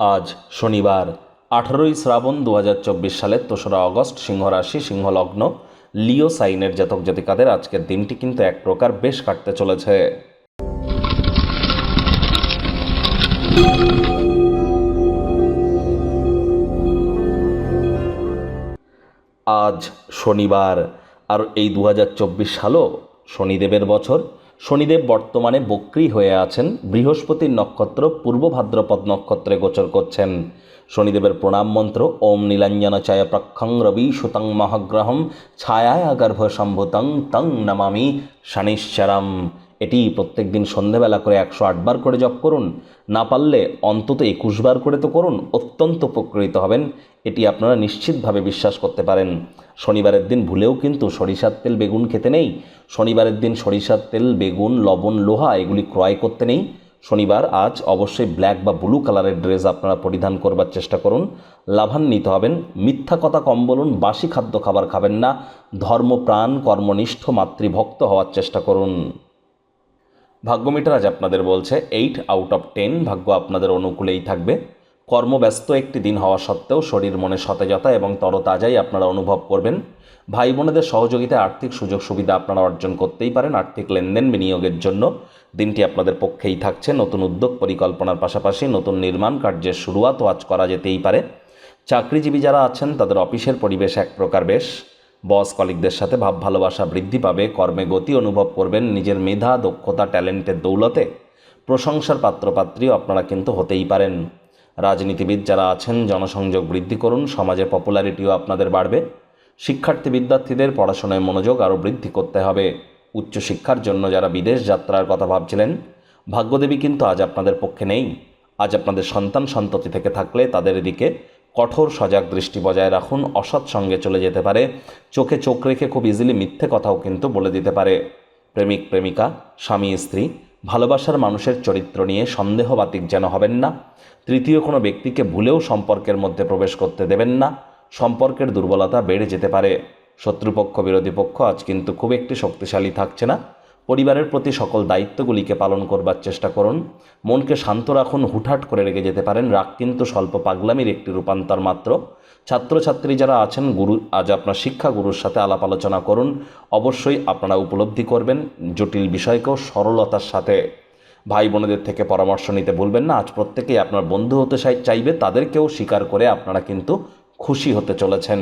আজ শনিবার, আঠারোই শ্রাবণ দু হাজার চব্বিশ সালের তেসরা অগস্ট সিংহ রাশি সিংহ লিও সাইনের জাতক জাতিকাদের আজকের দিনটি কিন্তু এক প্রকার বেশ কাটতে চলেছে। আজ শনিবার, আর এই দু হাজার চব্বিশ সালও শনিদেবের বছর শনিদেব বর্তমানে বক্রী হয়ে আছেন। বৃহস্পতির নক্ষত্র পূর্ব ভাদ্রপদ নক্ষত্রে গোচর করছেন। শনিদেবের প্রণাম মন্ত্র, ওম নীলাঞ্জন চায় প্রক্ষং রবি সুতং মহাগ্রহম, ছায়ায় গর্ভ সম্ভুতং তং নমামি শনিশ্চরম। এটি প্রত্যেক দিন সন্ধেবেলা করে একশো আটবার করে জপ করুন। না পারলে অন্তত একুশ বার করে তো করুন, অত্যন্ত উপকৃত হবেন। এটি আপনারা নিশ্চিতভাবে বিশ্বাস করতে পারেন। শনিবারের দিন ভুলেও কিন্তু সরিষার তেল, বেগুন খেতে নেই। শনিবারের দিন সরিষার তেল, বেগুন, লবণ, লোহা এগুলি ক্রয় করতে নেই। শনিবার আজ অবশ্যই ব্ল্যাক বা ব্লু কালারের ড্রেস আপনারা পরিধান করবার চেষ্টা করুন। লাভান্বিত হবেন। মিথ্যা কথা কম বলুন, বাসি খাদ্য খাবার খাবেন না। ধর্মপ্রাণ, কর্মনিষ্ঠ, মাতৃভক্ত হওয়ার চেষ্টা করুন। ভাগ্যমিটার আজ আপনাদের বলছে এইট আউট অফ টেন ভাগ্য আপনাদের অনুকূলেই থাকবে। কর্মব্যস্ত একটি দিন হওয়া সত্ত্বেও শরীর মনে সতেজতা এবং তরতাজাই আপনারা অনুভব করবেন। ভাই বোনেদের সহযোগিতায় আর্থিক সুযোগ সুবিধা আপনারা অর্জন করতেই পারেন আর্থিক লেনদেন বিনিয়োগের জন্য। দিনটি আপনাদের পক্ষেই থাকছে, নতুন উদ্যোগ পরিকল্পনার পাশাপাশি নতুন নির্মাণ কার্যের শুরুয়াতও আজ করা যেতেই পারে। চাকরিজীবী যারা আছেন, তাদের অফিসের পরিবেশ এক প্রকার বেশ। বস কলিকদের সাথে ভাব ভালোবাসা বৃদ্ধি পাবে, কর্মে গতি অনুভব করবেন, নিজের মেধা, দক্ষতা, ট্যালেন্টের দৌলতে প্রশংসার পাত্রপাত্রীও আপনারা কিন্তু হতেই পারেন। রাজনীতিবিদ যারা আছেন, জনসংযোগ বৃদ্ধি করুন, সমাজে পপুলারিটিও আপনাদের বাড়বে। শিক্ষার্থী বিদ্যার্থীদের পড়াশোনায় মনোযোগ আরও বৃদ্ধি করতে হবে। উচ্চশিক্ষার জন্য যারা বিদেশ যাত্রার কথা ভাবছিলেন, ভাগ্যদেবী কিন্তু আজ আপনাদের পক্ষে নেই। আজ আপনাদের সন্তান সন্ততি থেকে থাকলে তাদের দিকে কঠোর সজাগ দৃষ্টি বজায় রাখুন, অসৎ সঙ্গে চলে যেতে পারে। চোখে চোখ রেখে খুব ইজিলি মিথ্যে কথাও কিন্তু বলে দিতে পারে। প্রেমিক, প্রেমিকা, স্বামী, স্ত্রী, ভালোবাসার মানুষের চরিত্র নিয়ে সন্দেহবাতিক যেন হবেন না। তৃতীয়, কোনো ব্যক্তিকে ভুলেও সম্পর্কের মধ্যে প্রবেশ করতে দেবেন না। সম্পর্কের দুর্বলতা বেড়ে যেতে পারে। শত্রুপক্ষ, বিরোধী পক্ষ আজ কিন্তু খুব একটি শক্তিশালী থাকছে না। পরিবারের প্রতি সকল দায়িত্বগুলিকে পালন করবার চেষ্টা করুন। মনকে শান্ত রাখুন, হুটহাট করে রেগে যেতে পারেন। রাগ কিন্তু স্বল্প পাগলামির একটি রূপান্তর মাত্র। ছাত্রছাত্রী যারা আছেন, গুরু, আজ আপনার শিক্ষা গুরুর সাথে আলাপ আলোচনা করুন। অবশ্যই আপনারা উপলব্ধি করবেন জটিল বিষয়কেও সরলতার সাথে। ভাই বোনেদের থেকে পরামর্শ নিতে ভুলবেন না। আজ প্রত্যেকেই আপনার বন্ধু হতে চাইবে। তাদেরকেও স্বীকার করে আপনারা কিন্তু খুশি হতে চলেছেন।